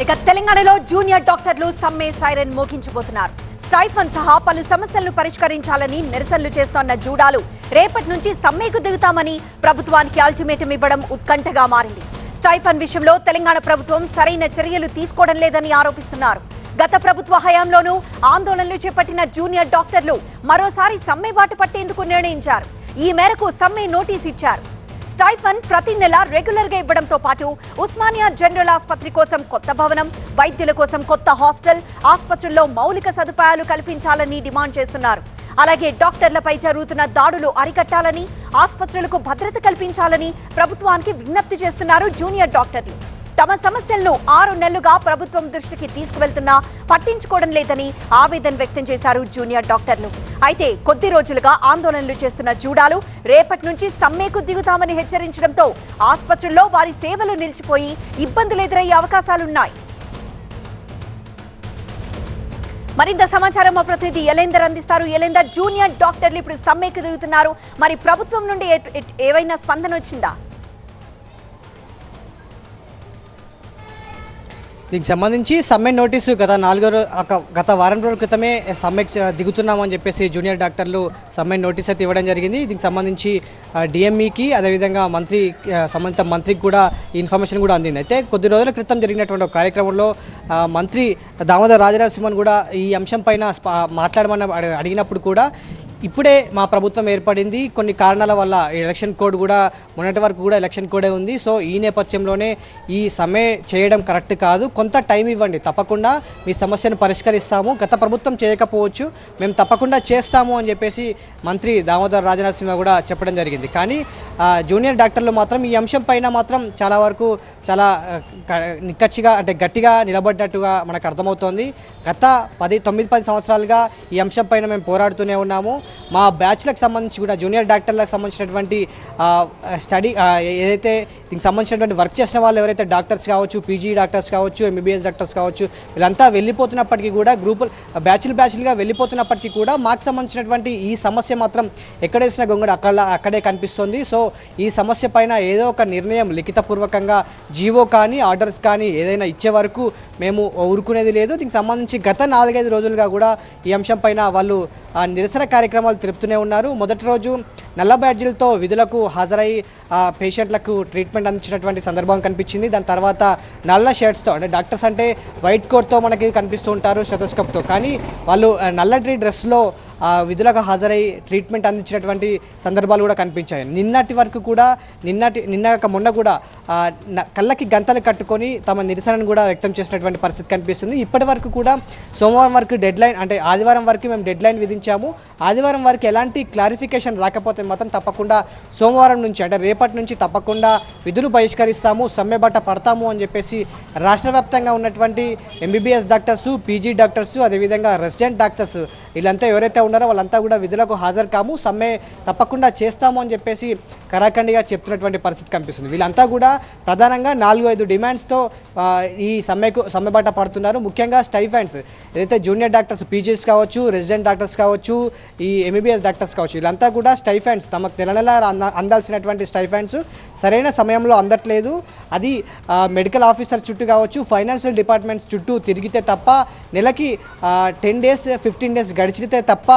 ఇక తెలంగాణలో జూనియర్ డాక్టర్లు సమ్మె సైరన్ మోగించబోతున్నారు. స్టైఫన్ సహా పలు సమస్యలను పరిష్కరించాలని నిరసనలు చేస్తోన్న జూడాలు రేపటి నుంచి సమ్మెకు దిగుతామని ప్రభుత్వానికి అల్టిమేటం ఇవ్వడం ఉత్కంఠగా మారింది. స్టైఫన్ విషయంలో తెలంగాణ ప్రభుత్వం సరైన చర్యలు తీసుకోవడం లేదని ఆరోపిస్తున్నారు. గత ప్రభుత్వ హయాంలోనూ ఆందోళనలు చేపట్టిన జూనియర్ డాక్టర్లు మరోసారి సమ్మె బాట పట్టేందుకు నిర్ణయించారు. ఈ మేరకు సమ్మె నోటీస్ ఇచ్చారు. స్టైఫన్ ప్రతి నెల రెగ్యులర్గా ఇవ్వడంతో పాటు ఉస్మానియా జనరల్ ఆసుపత్రి కోసం కొత్త భవనం వైద్యుల కోసం కొత్త హాస్టల్ ఆసుపత్రుల్లో మౌలిక సదుపాయాలు కల్పించాలని డిమాండ్ చేస్తున్నారు. అలాగే డాక్టర్లపై జరుగుతున్న దాడులు అరికట్టాలని ఆసుపత్రులకు భద్రత కల్పించాలని ప్రభుత్వానికి విజ్ఞప్తి చేస్తున్నారు జూనియర్ డాక్టర్లు. తమ సమస్యలను ఆరు నెలలుగా ప్రభుత్వం దృష్టికి తీసుకువెళ్తున్నా పట్టించుకోవడం లేదని ఆవేదన వ్యక్తం చేశారు జూనియర్ డాక్టర్లు. అయితే కొద్ది రోజులుగా ఆందోళనలు చేస్తున్న జూడాలు రేపటి నుంచి సమ్మెకు దిగుతామని హెచ్చరించడంతో ఆసుపత్రుల్లో వారి సేవలు నిలిచిపోయి ఇబ్బందులు ఎదురయ్యే అవకాశాలున్నాయి. మరింత సమాచారం మా ప్రతినిధి ఎలేందర్ అందిస్తారు. ఎలేందర్ జూనియర్ డాక్టర్లు ఇప్పుడు సమ్మెకు దిగుతున్నారు. మరి ప్రభుత్వం నుండి ఏవైనా స్పందన వచ్చిందా? దీనికి సంబంధించి సమ్మె నోటీసు గత నాలుగో గత వారం రోజుల క్రితమే సమ్మె దిగుతున్నామని చెప్పేసి జూనియర్ డాక్టర్లు సమ్మె నోటీస్ అయితే ఇవ్వడం జరిగింది. దీనికి సంబంధించి డిఎంఈకి అదేవిధంగా మంత్రి సంబంధిత మంత్రికి కూడా ఇన్ఫర్మేషన్ కూడా అందింది. అయితే కొద్ది రోజుల క్రితం జరిగినటువంటి ఒక కార్యక్రమంలో మంత్రి దామోదర్ సింహన్ కూడా ఈ అంశం పైన మాట్లాడమని అడిగినప్పుడు కూడా ఇప్పుడే మా ప్రభుత్వం ఏర్పడింది. కొన్ని కారణాల వల్ల ఈ ఎలక్షన్ కోడ్ కూడా మొన్నటి వరకు కూడా ఎలక్షన్ కోడే ఉంది. సో ఈ నేపథ్యంలోనే ఈ సమ్మె చేయడం కరెక్ట్ కాదు. కొంత టైం ఇవ్వండి. తప్పకుండా మీ సమస్యను పరిష్కరిస్తాము. గత ప్రభుత్వం చేయకపోవచ్చు. మేము తప్పకుండా చేస్తాము అని చెప్పేసి మంత్రి దామోదర్ రాజనరసింహ కూడా చెప్పడం జరిగింది. కానీ ఆ, జూనియర్ డాక్టర్లు మాత్రం ఈ అంశం పైన మాత్రం చాలా వరకు చాలా నిక్కచ్చిగా అంటే గట్టిగా నిలబడ్డట్టుగా మనకు అర్థమవుతోంది. గత పది తొమ్మిది పది సంవత్సరాలుగా ఈ అంశం పైన మేము పోరాడుతూనే ఉన్నాము. మా బ్యాచ్లకు సంబంధించి కూడా జూనియర్ డాక్టర్లకు సంబంధించినటువంటి స్టడీ ఏదైతే దీనికి సంబంధించినటువంటి వర్క్ చేసిన వాళ్ళు ఎవరైతే డాక్టర్స్ కావచ్చు పీజీ డాక్టర్స్ కావచ్చు ఎంబీబీఎస్ డాక్టర్స్ కావచ్చు వీళ్ళంతా వెళ్ళిపోతున్నప్పటికీ కూడా గ్రూపులు బ్యాచ్లు బ్యాచ్లుగా వెళ్ళిపోతున్నప్పటికీ కూడా మాకు సంబంధించినటువంటి ఈ సమస్య మాత్రం ఎక్కడేసిన గొంగడు అక్కడ అక్కడే కనిపిస్తుంది. సో ఈ సమస్య పైన ఏదో ఒక నిర్ణయం లిఖితపూర్వకంగా జీవో కానీ ఆర్డర్స్ కానీ ఏదైనా ఇచ్చే వరకు మేము ఊరుకునేది లేదు. దీనికి సంబంధించి గత నాలుగైదు రోజులుగా కూడా ఈ అంశం పైన వాళ్ళు నిరసన కార్యక్రమాలు తెలుపుతూనే ఉన్నారు. మొదటి రోజు నల్ల బ్యాడ్జీలతో విధులకు హాజరై ఆ, పేషెంట్లకు ట్రీట్మెంట్ అందించినటువంటి సందర్భం కనిపించింది. దాని తర్వాత నల్ల షర్ట్స్తో అంటే డాక్టర్స్ అంటే వైట్ కోట్తో మనకి కనిపిస్తూ ఉంటారు స్టెథోస్కోప్తో కానీ వాళ్ళు నల్లటి డ్రెస్లో విధులకు హాజరై ట్రీట్మెంట్ అందించినటువంటి సందర్భాలు కూడా కనిపించాయి. నిన్నటి వరకు కూడా నిన్నటి నిన్న మొన్న కూడా కళ్ళకి గంతలు కట్టుకొని తమ నిరసనను కూడా వ్యక్తం చేసినటువంటి పరిస్థితి కనిపిస్తుంది. ఇప్పటి వరకు కూడా సోమవారం వరకు డెడ్ లైన్ అంటే ఆదివారం వరకు మేము డెడ్ లైన్ విధించాము. ఆదివారం వరకు ఎలాంటి క్లారిఫికేషన్ రాకపోతే మాత్రం తప్పకుండా సోమవారం నుంచి అంటే రేపటి నుంచి తప్పకుండా విధులు బహిష్కరిస్తాము సమ్మె బట్ట పడతాము అని చెప్పేసి రాష్ట్ర వ్యాప్తంగా ఉన్నటువంటి ఎంబీబీఎస్ డాక్టర్స్ పీజీ డాక్టర్స్ అదేవిధంగా రెసిడెంట్ డాక్టర్స్ వీళ్ళంతా ఎవరైతే ఉన్నారో వాళ్ళంతా కూడా విధులకు హాజరు కాము. సమ్మె తప్పకుండా చేస్తాము అని చెప్పేసి కరాఖండిగా చెప్తున్నటువంటి పరిస్థితి కనిపిస్తుంది. వీళ్ళంతా కూడా ప్రధానంగా నాలుగు ఐదు డిమాండ్స్తో ఈ సమ్మెకు సమ్మె బాట పడుతున్నారు. ముఖ్యంగా స్టైఫెండ్స్ ఏదైతే జూనియర్ డాక్టర్స్ పీజీస్ కావచ్చు రెసిడెంట్ డాక్టర్స్ కావచ్చు ఈ ఎంబీబీఎస్ డాక్టర్స్ కావచ్చు వీళ్ళంతా కూడా స్టైఫెండ్స్ తమకు నెల నెల అంద- అందాల్సినటువంటి స్టైఫెండ్స్ సరైన సమయంలో అందట్లేదు. అది మెడికల్ ఆఫీసర్ చుట్టూ కావచ్చు ఫైనాన్షియల్ డిపార్ట్మెంట్స్ చుట్టూ తిరిగితే తప్ప నెలకి టెన్ డేస్ ఫిఫ్టీన్ డేస్ గడిచితే తప్ప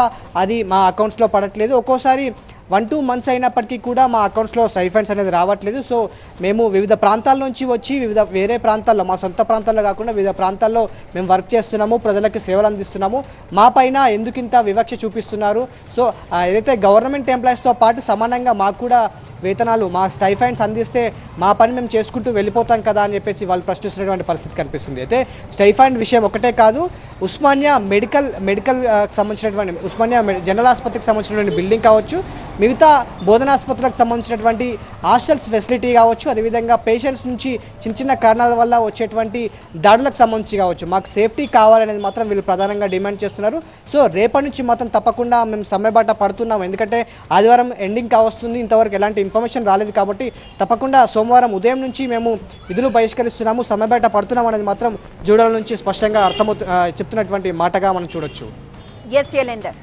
అది మా అకౌంట్స్లో పడట్లేదు. ఒక్కోసారి వన్ టూ మంత్స్ అయినప్పటికీ కూడా మా అకౌంట్స్లో సైఫండ్స్ అనేది రావట్లేదు. సో మేము వివిధ ప్రాంతాల నుంచి వచ్చి వివిధ వేరే ప్రాంతాల్లో మా సొంత ప్రాంతాల్లో కాకుండా వివిధ ప్రాంతాల్లో మేము వర్క్ చేస్తున్నాము ప్రజలకు సేవలు అందిస్తున్నాము. మా పైన ఎందుకింత వివక్ష చూపిస్తున్నారు? సో ఏదైతే గవర్నమెంట్ ఎంప్లాయీస్తో పాటు సమానంగా మాకు కూడా వేతనాలు మా స్టైఫైన్స్ అందిస్తే మా పని మేము చేసుకుంటూ వెళ్ళిపోతాం కదా అని చెప్పేసి వాళ్ళు ప్రశ్నిస్తున్నటువంటి పరిస్థితి కనిపిస్తుంది. అయితే స్టైఫైండ్ విషయం ఒకటే కాదు ఉస్మానియా మెడికల్ మెడికల్ సంబంధించినటువంటి ఉస్మానియా జనరల్ ఆసుపత్రికి సంబంధించినటువంటి బిల్డింగ్ కావచ్చు. మిగతా బోధనాసుపత్రులకు సంబంధించినటువంటి హాస్టల్స్ ఫెసిలిటీ కావచ్చు అదేవిధంగా పేషెంట్స్ నుంచి చిన్న చిన్న కారణాల వల్ల వచ్చేటువంటి దాడులకు సంబంధించి కావచ్చు. మాకు సేఫ్టీ కావాలనేది మాత్రం వీళ్ళు ప్రధానంగా డిమాండ్ చేస్తున్నారు. సో రేపటి నుంచి మాత్రం తప్పకుండా మేము సమ్మెబాట పడుతున్నాం ఎందుకంటే ఆదివారం ఎండింగ్ కావస్తుంది. ఇంతవరకు ఎలాంటి ఇన్ఫర్మేషన్ రాలేదు కాబట్టి తప్పకుండా సోమవారం ఉదయం నుంచి మేము విధులు బహిష్కరిస్తున్నాము సమ్మెబాట పడుతున్నాం అనేది మాత్రం జూడాల నుంచి స్పష్టంగా అర్థమవుతు చెప్తున్నటువంటి మాటగా మనం చూడొచ్చు. ఎస్ ఎలేందర్